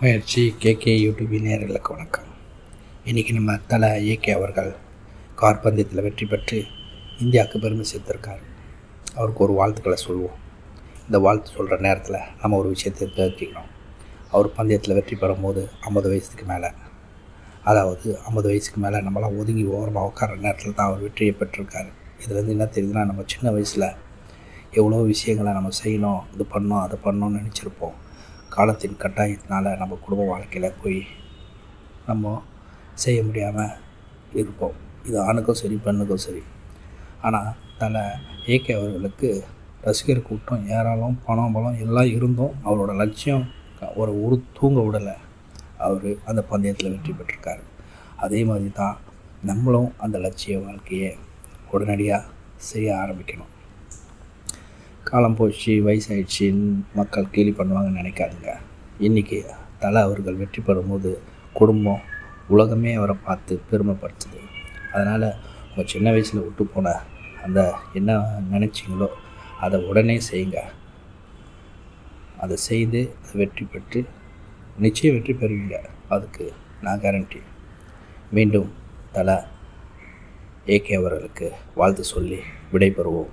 முயற்சி கேகே யூடியூபி நேர்களுக்கு வணக்கம். இன்றைக்கி நம்ம தலை ஏகே அவர்கள் கார் பந்தயத்தில் வெற்றி பெற்று இந்தியாவுக்கு பெருமை சேர்த்திருக்கார். அவருக்கு ஒரு வாழ்த்துக்களை சொல்லுவோம் இந்த வாழ்த்து சொல்கிற நேரத்தில் நம்ம ஒரு விஷயத்தை தெரிஞ்சுக்கணும். அவர் பந்தயத்தில் வெற்றி பெறும்போது ஐம்பது வயசுக்கு மேலே அதாவது ஐம்பது வயசுக்கு மேலே நம்மளாம் ஒதுங்கி ஓரமாக உட்கார நேரத்தில் தான் அவர் வெற்றியை பெற்றிருக்காரு. இதுலேருந்து என்ன தெரியுதுன்னா நம்ம சின்ன வயசில் எவ்வளோ விஷயங்களை நம்ம செய்யணும் இது பண்ணோம் அதை பண்ணோம்னு நினச்சிருப்போம். காலத்தின் கட்டாயத்தினால் நம்ம குடும்ப வாழ்க்கையில் போய் நம்ம செய்ய முடியாமல் இருப்போம். இது ஆணுக்கும் சரி பெண்ணுக்கும் சரி. ஆனால் தலை ஏகே அவர்களுக்கு ரசிகர் கூட்டம் ஏராளம் பணம் பலம் எல்லாம் இருந்தும் அவரோட லட்சியம் ஒரு ஒரு தூங்க விடலை. அவர் அந்த பந்தயத்தில் வெற்றி பெற்றிருக்காரு. அதே மாதிரி தான் நம்மளும் அந்த லட்சிய வாழ்க்கையை உடனடியாக செய்ய ஆரம்பிக்கணும். காலம் போச்சு வயசாயிடுச்சின்னு மக்கள் கேலி பண்ணுவாங்கன்னு நினைக்காதுங்க. இன்றைக்கி தலை அவர்கள் வெற்றி பெறும்போது குடும்பம் உலகமே அவரை பார்த்து பெருமைப்படுத்துது. அதனால் உங்கள் சின்ன வயசில் விட்டு போன அந்த என்ன நினச்சிங்களோ அதை உடனே செய்யுங்க. அதை செய்து வெற்றி பெற்று நிச்சயம் வெற்றி பெறுவீங்க. அதுக்கு நான் கேரண்டி மீண்டும் தலை ஏகே அவர்களுக்கு வாழ்த்து சொல்லி விடைபெறுவோம்.